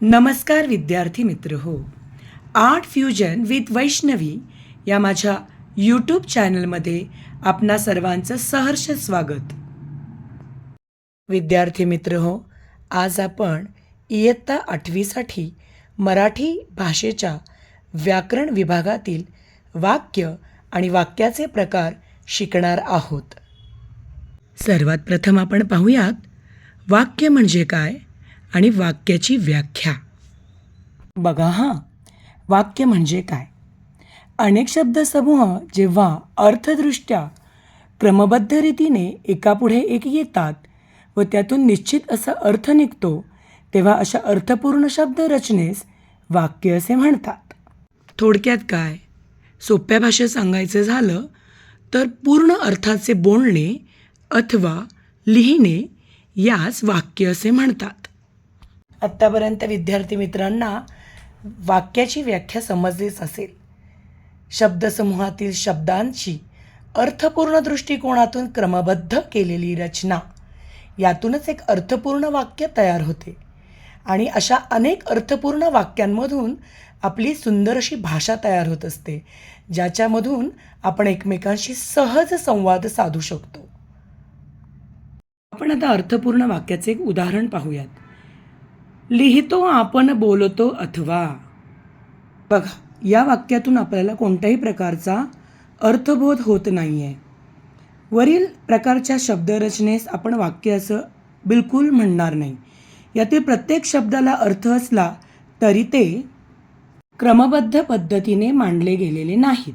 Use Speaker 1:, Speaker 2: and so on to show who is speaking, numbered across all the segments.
Speaker 1: नमस्कार विद्यार्थी मित्र हो. आर्ट फ्युजन विथ वैष्णवी या माझ्या यूट्यूब चॅनलमध्ये आपणा सर्वांचं सहर्ष स्वागत. विद्यार्थी मित्र हो आज आपण इयत्ता आठवीसाठी मराठी भाषेच्या व्याकरण विभागातील वाक्य आणि वाक्याचे प्रकार शिकणार आहोत. सर्वात प्रथम आपण पाहूयात वाक्य म्हणजे काय? आणि वाक्याची व्याख्या. बघा हां. वाक्य म्हणजे काय? अनेक शब्दसमूह जेव्हा अर्थदृष्ट्या क्रमबद्ध रीतीने एकापुढे एक येतात व त्यातून निश्चित असा अर्थ निघतो तेव्हा अशा अर्थपूर्ण शब्द रचनेस वाक्य असे म्हणतात. थोडक्यात काय? सोप्या भाषेत सांगायचं झालं तर पूर्ण अर्थाचे बोलणे अथवा लिहिणे यास वाक्य असे म्हणतात. आत्तापर्यंत विद्यार्थी मित्रांना वाक्याची व्याख्या समजलीच असेल. शब्दसमूहातील शब्दांची अर्थपूर्ण दृष्टिकोनातून क्रमबद्ध केलेली रचना यातूनच एक अर्थपूर्ण वाक्य तयार होते आणि अशा अनेक अर्थपूर्ण वाक्यांमधून आपली सुंदर अशी भाषा तयार होत असते ज्याच्यामधून आपण एकमेकांशी सहज संवाद साधू शकतो. आपण आता अर्थपूर्ण वाक्याचे एक उदाहरण पाहूयात. लिहितो आपण बोलतो अथवा. बघा या वाक्यातून आपल्याला कोणत्याही प्रकारचा अर्थबोध होत नाही आहे वरील प्रकारच्या शब्दरचनेस आपण वाक्य असं बिलकुल म्हणणार नाही. यातील प्रत्येक शब्दाला अर्थ असला तरी ते क्रमबद्ध पद्धतीने मांडले गेलेले नाहीत.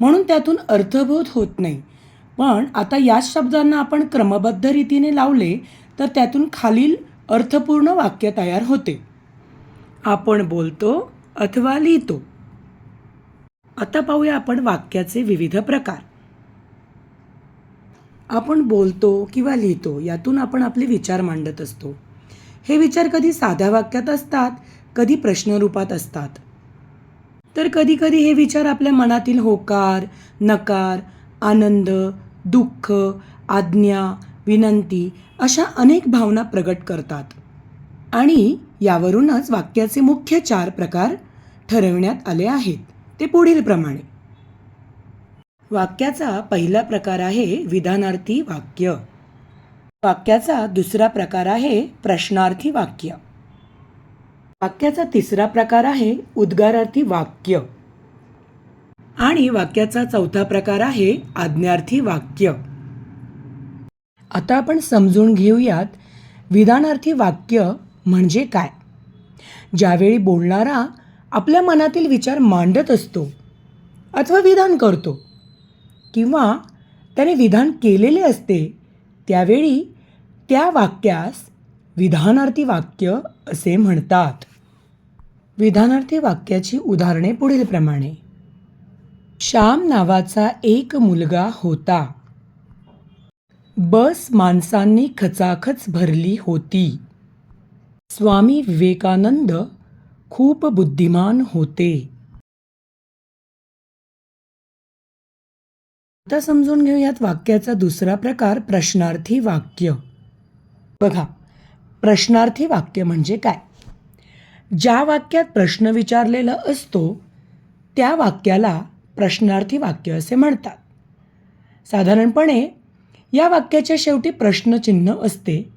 Speaker 1: म्हणून त्यातून अर्थबोध होत नाही. पण आता याच शब्दांना आपण क्रमबद्ध रीतीने लावले तर त्यातून खालील अर्थपूर्ण वाक्य तयार होते. आपण बोलतो अथवा लिहितो. आता पाहूया आपण वाक्याचे विविध प्रकार. आपण बोलतो किंवा लिहितो यातून आपण आपले विचार मांडत असतो. हे विचार कधी साध्या वाक्यात असतात कधी प्रश्नरूपात असतात. तर कधीकधी हे विचार आपल्या मनातील होकार नकार आनंद दुःख आज्ञा विनंती अशा अनेक भावना प्रगट करतात. आणि यावरूनच वाक्याचे मुख्य चार प्रकार ठरविण्यात आले आहेत. ते पुढील प्रमाणे. वाक्याचा पहिला प्रकार आहे विधानार्थी वाक्य. वाक्याचा दुसरा प्रकार आहे प्रश्नार्थी वाक्य. वाक्याचा तिसरा प्रकार आहे उद्गारार्थी वाक्य. आणि वाक्याचा चौथा प्रकार आहे आज्ञार्थी वाक्य. आता आपण समजून घेऊयात विधानार्थी वाक्य म्हणजे काय. ज्यावेळी बोलणारा आपल्या मनातील विचार मांडत असतो अथवा विधान करतो किंवा त्याने विधान केलेले असते त्यावेळी त्या वाक्यास विधानार्थी वाक्य असे म्हणतात. विधानार्थी वाक्याची उदाहरणे पुढीलप्रमाणे. श्याम नावाचा एक मुलगा होता. बस माणसांनी खचाखच भरली होती. स्वामी विवेकानंद खूप बुद्धिमान होते. आता समजून घेऊयात वाक्याचा दुसरा प्रकार प्रश्नार्थी वाक्य. बघा प्रश्नार्थी वाक्य म्हणजे काय? ज्या वाक्यात प्रश्न विचारलेला असतो त्या वाक्याला प्रश्नार्थी वाक्य असे म्हणतात. साधारणपणे या वाक्याच्या शेवटी प्रश्नचिन्ह असते.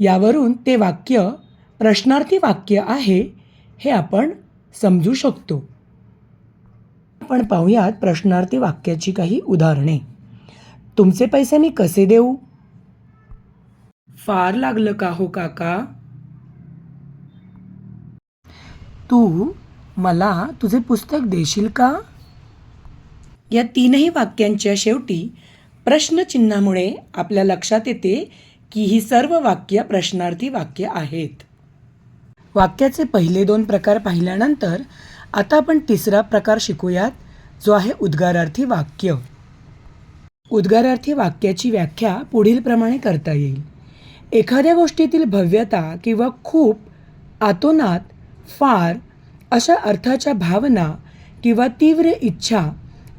Speaker 1: यावरून ते वाक्य प्रश्नार्थी वाक्य आहे हे आपण समजू शकतो. आपण पाहूयात प्रश्नार्थी वाक्याची काही उदाहरणे. तुमचे पैसे मी कसे देऊ? फार लागलं का हो काका? तू मला तुझे पुस्तक देशील का? या तीनही वाक्यांच्या शेवटी प्रश्नचिन्हामुळे आपल्या लक्षात येते की ही सर्व वाक्य प्रश्नार्थी वाक्य आहेत. वाक्याचे पहिले दोन प्रकार पाहिल्यानंतर आता आपण तिसरा प्रकार शिकूयात जो आहे उद्गारार्थी वाक्य. उद्गारार्थी वाक्याची व्याख्या पुढीलप्रमाणे करता येईल. एखाद्या गोष्टीतील भव्यता किंवा खूप आतोनात फार अशा अर्थाच्या भावना किंवा तीव्र इच्छा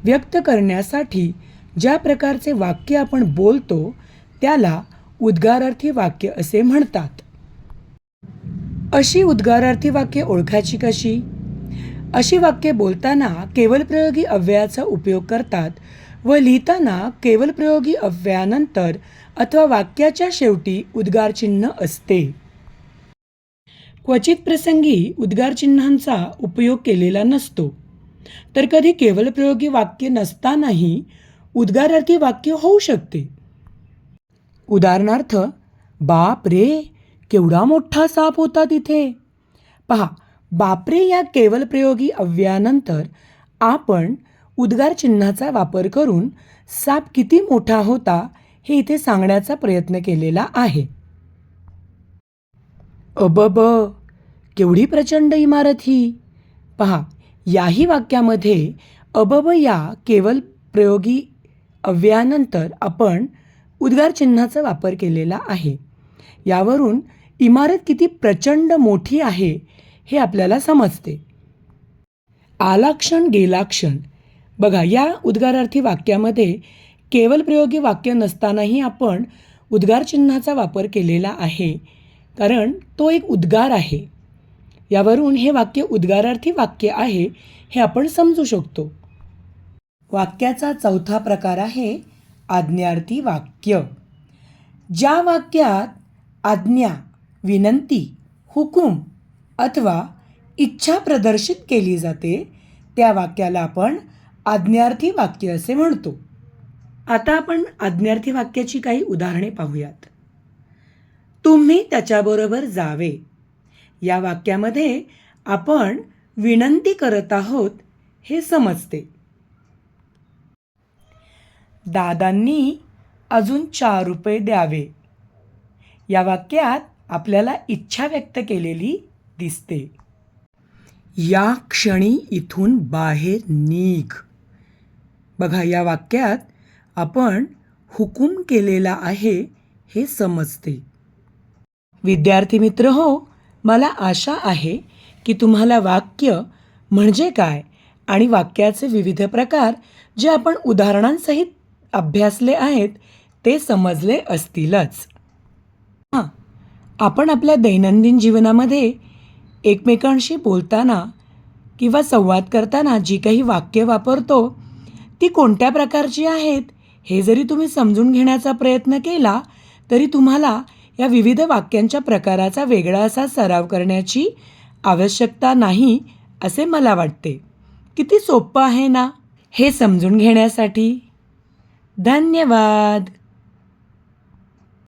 Speaker 1: व्यक्त करण्यासाठी ज्या प्रकारचे वाक्य आपण बोलतो त्याला उद्गारार्थी वाक्य असे म्हणतात. अशी उद्गारार्थी वाक्य ओळखायची कशी? अशी वाक्ये बोलताना केवलप्रयोगी अव्ययाचा उपयोग करतात व लिहिताना केवलप्रयोगी अव्ययानंतर अथवा वाक्याच्या शेवटी उद्गारचिन्ह असते. क्वचित प्रसंगी उद्गारचिन्हांचा उपयोग केलेला नसतो. तर कधी केवलप्रयोगी वाक्य नसतानाही उद्गारार्थी वाक्य होऊ शकते. उदाहरणार्थ बाप रे केवढा मोठा साप होता तिथे. पहा बापरे या केवल प्रयोगी अव्ययानंतर आपण उद्गार चिन्हाचा वापर करून साप किती मोठा होता हे इथे सांगण्याचा प्रयत्न केलेला आहे. अबब केवढी प्रचंड इमारत ही. पहा याही वाक्यामध्ये अबब या केवल प्रयोगी अव्ययानंतर आपण उद्गार चिन्हाचा वापर केलेला आहे. यावरून इमारत किती प्रचंड मोठी आहे हे आपल्याला समजते. आलाक्षण गेलाक्षण. बघा या उद्गारार्थी वाक्यामध्ये केवल प्रयोगी वाक्य नसतानाही आपण उद्गार चिन्हाचा वापर केलेला आहे कारण तो एक उद्गार आहे. यावरून हे वाक्य उद्गारार्थी वाक्य आहे हे आपण समजू शकतो. वाक्याचा चौथा प्रकार आहे आज्ञार्थी वाक्य. ज्या वाक्यात आज्ञा विनंती हुकूम अथवा इच्छा प्रदर्शित केली जाते त्या वाक्याला आपण आज्ञार्थी वाक्य असे म्हणतो. आता आपण आज्ञार्थी वाक्याची काही उदाहरणे पाहूयात. तुम्ही त्याच्याबरोबर जावे. या वाक्यामध्ये आपण विनंती करत आहोत हे समजते. दादांनी अजून चार रुपये द्यावे. या वाक्यात आपल्याला इच्छा व्यक्त केलेली दिसते. या क्षणी इथून बाहेर निघ. बघा या वाक्यात आपण हुकूम केलेला आहे हे समजते. विद्यार्थी मित्र हो मला आशा आहे की तुम्हाला वाक्य म्हणजे काय आणि वाक्याचे विविध प्रकार जे आपण उदाहरणांसहित अभ्यासले आहेत ते समजले असतीलच. हां आपण आपल्या दैनंदिन जीवनामध्ये एकमेकांशी बोलताना किंवा संवाद करताना जी काही वाक्य वापरतो ती कोणत्या प्रकारची आहेत हे जरी तुम्ही समजून घेण्याचा प्रयत्न केला तरी तुम्हाला या विविध वाक्यांच्या प्रकाराचा वेगळा असा सराव करण्याची आवश्यकता नाही असे मला वाटते. किती सोपं आहे ना? हे समजून घेण्यासाठी. ધન્યવાદ